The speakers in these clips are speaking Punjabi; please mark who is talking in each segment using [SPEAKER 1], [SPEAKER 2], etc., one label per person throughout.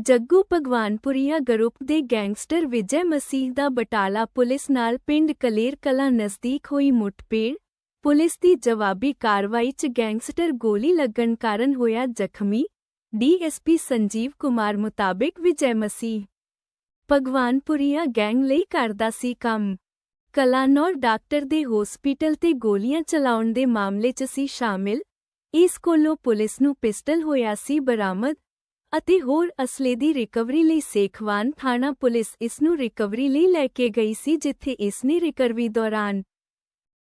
[SPEAKER 1] ਜੱਗੂ ਭਗਵਾਨਪੁਰੀਆ ਗਰੁੱਪ ਦੇ ਗੈਂਗਸਟਰ ਵਿਜੈ ਮਸੀਹ ਦਾ ਬਟਾਲਾ ਪੁਲਿਸ ਨਾਲ ਪਿੰਡ ਕਲੇਰ ਕਲਾ ਨਜ਼ਦੀਕ ਹੋਈ ਮੁੱਠਭੇੜ। ਪੁਲਿਸ ਦੀ ਜਵਾਬੀ ਕਾਰਵਾਈ 'ਚ ਗੈਂਗਸਟਰ ਗੋਲੀ ਲੱਗਣ ਕਾਰਨ ਹੋਇਆ ਜ਼ਖਮੀ। ਡੀਐਸਪੀ ਸੰਜੀਵ ਕੁਮਾਰ ਮੁਤਾਬਿਕ ਵਿਜੈ ਮਸੀਹ ਭਗਵਾਨਪੁਰੀਆ ਗੈਂਗ ਲਈ ਕਰਦਾ ਸੀ ਕੰਮ। ਕਲਾਨੌਰ ਡਾਕਟਰ ਦੇ ਹਸਪੀਟਲ ਤੇ ਗੋਲੀਆਂ ਚਲਾਉਣ ਦੇ ਮਾਮਲੇ 'ਚ ਸੀ ਸ਼ਾਮਿਲ। ਇਸ ਕੋਲੋਂ ਪੁਲਿਸ ਨੂੰ ਪਿਸਟਲ ਹੋਇਆ ਸੀ ਬਰਾਮਦ। ਅਤੇ ਹੋਰ ਅਸਲੇ ਦੀ ਰਿਕਵਰੀ ਲਈ ਸੇਖਵਾਨ ਥਾਣਾ ਪੁਲਿਸ ਇਸ ਨੂੰ ਰਿਕਵਰੀ ਲਈ ਲੈ ਕੇ ਗਈ ਸੀ ਜਿੱਥੇ ਇਸ ਨੇ ਰਿਕਵਰੀ ਦੌਰਾਨ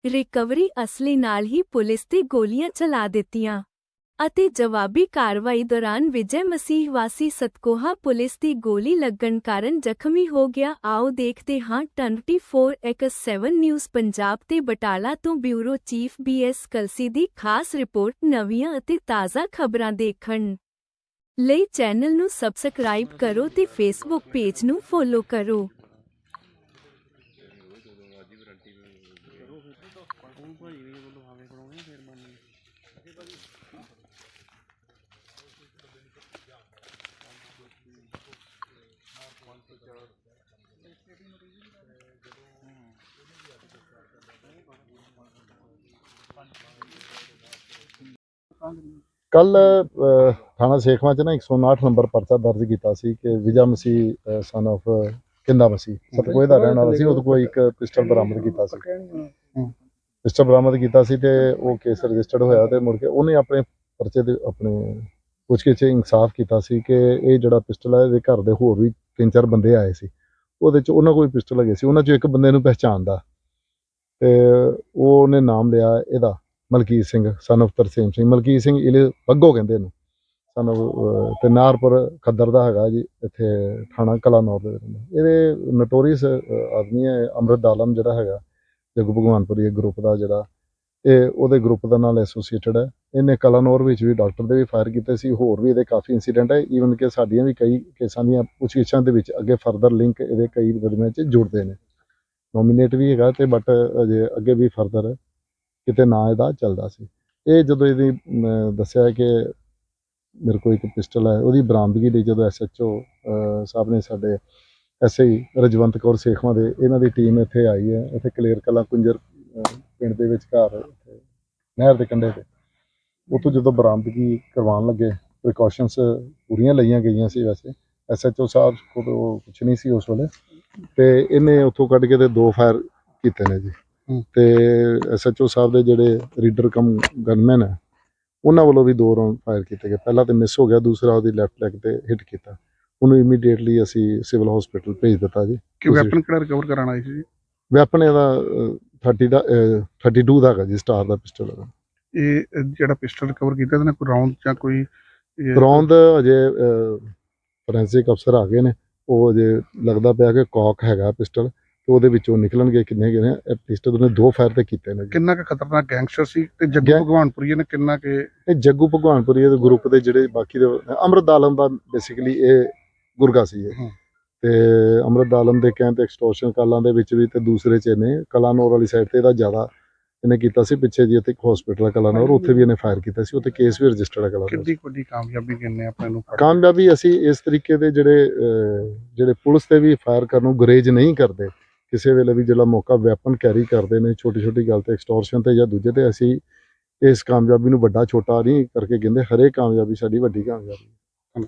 [SPEAKER 1] ਰਿਕਵਰੀ ਅਸਲੇ ਨਾਲ ਹੀ ਪੁਲਿਸ ਤੇ ਗੋਲੀਆਂ ਚਲਾ ਦਿੱਤੀਆਂ ਅਤੇ ਜਵਾਬੀ ਕਾਰਵਾਈ ਦੌਰਾਨ ਵਿਜੈ ਮਸੀਹ ਵਾਸੀ ਸਤਕੋਹਾ ਪੁਲਿਸ ਦੀ ਗੋਲੀ ਲੱਗਣ ਕਾਰਨ ਜ਼ਖਮੀ ਹੋ ਗਿਆ। ਆਓ ਦੇਖਦੇ ਹਾਂ 24x7 ਨਿਊਜ਼ ਪੰਜਾਬ ਤੇ ਬਟਾਲਾ ਤੋਂ ਬਿਊਰੋ ਚੀਫ ਬੀਐਸ ਕਲਸੀ ਦੀ ਖਾਸ ਰਿਪੋਰਟ ਨਵੀਆਂ ਅਤੇ ਤਾਜ਼ਾ ਖਬਰਾਂ ਦੇਖਣ। ਲਈ ਚੈਨਲ ਨੂੰ ਸਬਸਕ੍ਰਾਈਬ ਕਰੋ ਤੇ ਫੇਸਬੁੱਕ ਪੇਜ ਨੂੰ ਫੋਲੋ ਕਰੋ।
[SPEAKER 2] ਕੱਲ ਥਾਣਾ ਸੇਖਵਾਂ ਚ ਨਾ 159 ਨੰਬਰ ਪਰਚਾ ਦਰਜ ਕੀਤਾ ਸੀ ਕਿ ਵਿਜਾ ਮਸੀਹ ਸਨ of ਕਿੰਦਾ ਮਸੀਹ ਸਤਕੋਏ ਦਾ ਰਹਿਣ ਵਾਲਾ ਸੀ ਉਹਦੇ ਕੋਲ ਇੱਕ ਪਿਸਟਲ ਬਰਾਮਦ ਕੀਤਾ ਸੀ। ਪਿਸਟਲ ਬਰਾਮਦ ਕੀਤਾ ਸੀ ਤੇ ਉਹ ਕੇਸ ਰਜਿਸਟਰਡ ਹੋਇਆ ਤੇ ਮੁੜ ਕੇ ਉਹਨੇ ਆਪਣੇ ਪਰਚੇ ਦੇ ਆਪਣੇ ਪੁੱਛਗਿੱਛ 'ਚ ਇਨਸਾਫ ਕੀਤਾ ਸੀ ਕਿ ਇਹ ਜਿਹੜਾ ਪਿਸਟਲ ਹੈ ਇਹਦੇ ਘਰ ਦੇ ਹੋਰ ਵੀ ਤਿੰਨ ਚਾਰ ਬੰਦੇ ਆਏ ਸੀ। ਉਹਦੇ ਚ ਉਹਨਾਂ ਕੋਲ ਪਿਸਟਲ ਹੈਗੇ ਸੀ ਉਹਨਾਂ ਚੋਂ ਇੱਕ ਬੰਦੇ ਨੂੰ ਪਹਿਚਾਣਦਾ। ਤੇ ਉਹ ਉਹਨੇ ਨਾਮ ਲਿਆ ਇਹਦਾ। ਮਲਕੀਤ ਸਿੰਘ ਸਨ of ਤਰਸੇਮ ਸਿੰਘ। ਮਲਕੀਤ ਸਿੰਘ ਇਹਲੇ ਬੱਗੋ ਕਹਿੰਦੇ ਨੇ ਸਾਨੂੰ ਤੇ ਨਾਰਪੁਰ ਖੱਦਰ ਦਾ ਹੈਗਾ ਜੀ, ਇੱਥੇ ਥਾਣਾ ਕਲਾਨੌਰ ਦੇ ਵਿੱਚ ਇਹਦੇ ਨਟੋਰੀਅਸ ਆਦਮੀ ਹੈ, ਅੰਮ੍ਰਿਤ ਆਲਮ ਜਿਹੜਾ ਹੈਗਾ, ਜਗੂ ਭਗਵਾਨਪੁਰੀ ਗਰੁੱਪ ਦਾ ਜਿਹੜਾ। ਇਹ ਉਹਦੇ ਗਰੁੱਪ ਦਾ ਨਾਲ ਐਸੋਸੀਏਟਡ ਹੈ। ਇਹਨੇ ਕਲਾਨੌਰ ਵਿੱਚ ਵੀ ਡਾਕਟਰ ਦੇ ਵੀ ਫਾਇਰ ਕੀਤੇ ਸੀ। ਹੋਰ ਵੀ ਇਹਦੇ ਕਾਫੀ ਇਨਸੀਡੈਂਟ ਹੈ। ਈਵਨ ਕਿ ਸਾਡੀਆਂ ਵੀ ਕਈ ਕੇਸਾਂ ਦੀਆਂ ਪੁੱਛਗਿੱਛਾਂ ਦੇ ਵਿੱਚ ਅੱਗੇ ਫਰਦਰ ਲਿੰਕ ਇਹਦੇ ਕਈ ਮੁਕੱਦਮਿਆਂ 'ਚ ਜੁੜਦੇ ਨੇ। ਨੋਮੀਨੇਟ ਵੀ ਹੈਗਾ ਤੇ ਬਟ ਅਜੇ ਅੱਗੇ ਵੀ ਫਰਦਰ ਕਿਤੇ ਨਾ ਇਹਦਾ ਚੱਲਦਾ ਸੀ। ਇਹ ਜਦੋਂ ਇਹਦੀ ਮ, ਦੱਸਿਆ ਕਿ ਮੇਰੇ ਕੋਲ ਇੱਕ ਪਿਸਟਲ ਹੈ ਉਹਦੀ ਬਰਾਮਦਗੀ ਲਈ ਜਦੋਂ ਐਸਐਚਓ ਸਾਹਿਬ ਨੇ ਸਾਡੇ ਐਸਆਈ ਰਜਵੰਤ ਕੌਰ ਸੇਖਵਾਂ ਦੇ ਇਹਨਾਂ ਦੀ ਟੀਮ ਇੱਥੇ ਆਈ ਹੈ ਇੱਥੇ ਕਲੇਰ ਕਲਾ ਕੁੰਜਰ ਪਿੰਡ ਦੇ ਵਿੱਚ ਘਰ ਨਹਿਰ ਦੇ ਕੰਢੇ ਤੇ। ਉੱਥੋਂ ਜਦੋਂ ਬਰਾਮਦਗੀ ਕਰਵਾਉਣ ਲੱਗੇ ਪ੍ਰੀਕਾਸ਼ਨਸ ਪੂਰੀਆਂ ਲਈਆਂ ਗਈਆਂ ਸੀ ਵੈਸੇ ਐਸਐਚਓ ਸਾਹਿਬ ਕੋਲ ਉਹ ਕੁਛ ਨਹੀਂ ਸੀ ਉਸ ਵੇਲੇ ਤੇ ਇਹਨੇ ਉੱਥੋਂ ਕੱਢ ਕੇ ਤੇ ਦੋ ਫਾਇਰ ਕੀਤੇ ਨੇ ਜੀ। ਤੇ ਐਸਐਚਓ ਸਾਹਿਬ ਦੇ ਜਿਹੜੇ ਰੀਡਰ ਕਮ ਗਨਮੈਨ ਹੈ ਉਹਨਾਂ ਵੱਲੋਂ ਵੀ ਦੋ ਰਾਉਂਡ ਫਾਇਰ ਕੀਤੇ ਗਏ। ਪਹਿਲਾ ਤੇ ਮਿਸ ਹੋ ਗਿਆ ਦੂਸਰਾ ਉਹਦੀ ਲੈਫਟ ਲੈਗ ਤੇ ਹਿੱਟ ਕੀਤਾ। ਉਹਨੂੰ ਇਮੀਡੀਏਟਲੀ ਅਸੀਂ ਸਿਵਲ ਹਸਪੀਟਲ ਭੇਜ ਦਿੱਤਾ ਜੀ।
[SPEAKER 3] ਕਿ ਵੈਪਨ ਕਿਹੜਾ ਰਿਕਵਰ ਕਰਾਣਾ ਸੀ ਜੀ?
[SPEAKER 2] ਵੈਪਨ ਇਹਦਾ ਅਹ, 30 ਦਾ ਅਹ, 32 ਦਾ ਹੈਗਾ ਜੀ ਸਟਾਰ ਦਾ ਪਿਸਟਲ ਹੈਗਾ।
[SPEAKER 3] ਇਹ ਜਿਹੜਾ ਪਿਸਟਲ ਰਿਕਵਰ ਕੀਤਾ ਇਹਦੇ ਨਾਲ ਕੋਈ ਰਾਉਂਡ ਜਾਂ ਕੋਈ ਇਹ-
[SPEAKER 2] ਅਜੇ ਫੋਰੈਂਸਿਕ ਅਫਸਰ ਆ ਗਏ ਨੇ। ਉਹ ਅਜੇ ਲੱਗਦਾ ਪਿਆ ਕਿ ਕੌਕ ਹੈਗਾ ਪਿਸਟਲ ਤੇ ਉਹਦੇ ਵਿੱਚੋਂ ਨਿਕਲਣਗੇ ਕਿੰਨੇ ਕਿੰਨੇ ਇਹ ਪਿਸਟਲ ਉਹਨੇ ਦੋ ਫਾਇਰ ਤੇ ਕੀਤੇ ਨੇ। ਜੀ
[SPEAKER 3] ਕਿੰਨਾ ਕੁ ਖਤਰਨਾਕ ਗੈਂਗਸਟਰ ਸੀ ਤੇ ਜੱਗੂ
[SPEAKER 2] ਗੈਂ-
[SPEAKER 3] ਭਗਵਾਨਪੁਰੀ ਨੇ ਕਿੰਨਾ ਕਿ
[SPEAKER 2] ਇਹ ਜੱਗੂ ਭਗਵਾਨਪੁਰੀ ਦੇ ਗਰੁੱਪ ਦੇ ਜਿਹੜੇ ਬਾਕੀ ਦੇ ਅਮਰਤ ਆਲਮ ਦਾ ਬੇਸਿਕਲੀ ਇਹ ਗੁਰਗਾ ਸੀ ਇਹ।
[SPEAKER 3] ਹਮ।
[SPEAKER 2] ਤੇ ਅਮਰਤ ਆਲਮ ਦੇ ਕਹਿਣ ਤੇ ਐਕਸਟੋਰਸ਼ਨ ਕਾਲਾਂ ਦੇ ਵਿੱਚ ਵੀ ਤੇ ਦੂਸਰੇ ਚ ਇਹਨੇ ਕਲਾਨੌਰ ਵਾਲੀ ਸਾਈਡ ਤੇ ਇਹਦਾ ਜ਼ਿਆਦਾ ਇਹਨੇ ਕੀਤਾ ਸੀ ਪਿੱਛੇ ਜੀ ਇੱਥੇ ਇੱਕ ਹਸਪੀਟਲ ਕਲਾਨੌਰ ਉੱਥੇ ਵੀ ਇਹਨੇ ਫਾਇਰ ਕੀਤਾ ਸੀ ਉੱਥੇ ਕੇਸ ਵੀ ਰਜਿਸਟਰਡ ਹੈ ਕਲਾਨੌਰ
[SPEAKER 3] ਕਿੰਨੀ ਕੁ ਵੱਡੀ ਕਾਮਯਾਬੀ ਕਿੰਨੇ ਆਪਣੇ ਨੂੰ ਫੜ-
[SPEAKER 2] ਕਾਮਯਾਬੀ ਅਸੀਂ ਇਸ ਤਰੀਕੇ ਦੇ ਜਿਹੜੇ ਅਹ, ਜਿਹੜੇ ਪੁਲਿਸ ਤੇ ਵੀ ਫਾਇਰ ਕਰਨ ਨੂੰ ਗੁਰੇਜ ਨਹੀਂ ਕਰਦੇ ਕਿਸੇ ਵੇਲੇ ਵੀ ਜਿਹੜਾ ਮੌਕਾ ਵੈਪਨ ਕੈਰੀ ਕਰਦੇ ਨੇ ਛੋਟੀ ਛੋਟੀ ਗੱਲ ਤੇ ਐਕਸਟੋਰਸ਼ਨ ਤੇ ਜਾਂ ਦੂਜੇ ਤੇ, ਅਸੀਂ ਇਸ ਕਾਮਯਾਬੀ ਨੂੰ ਵੱਡਾ ਛੋਟਾ ਨਹੀਂ ਕਰਕੇ ਕਹਿੰਦੇ, ਹਰੇਕ ਕਾਮਯਾਬੀ ਸਾਡੀ ਵੱਡੀ ਕਾਮਯਾਬੀ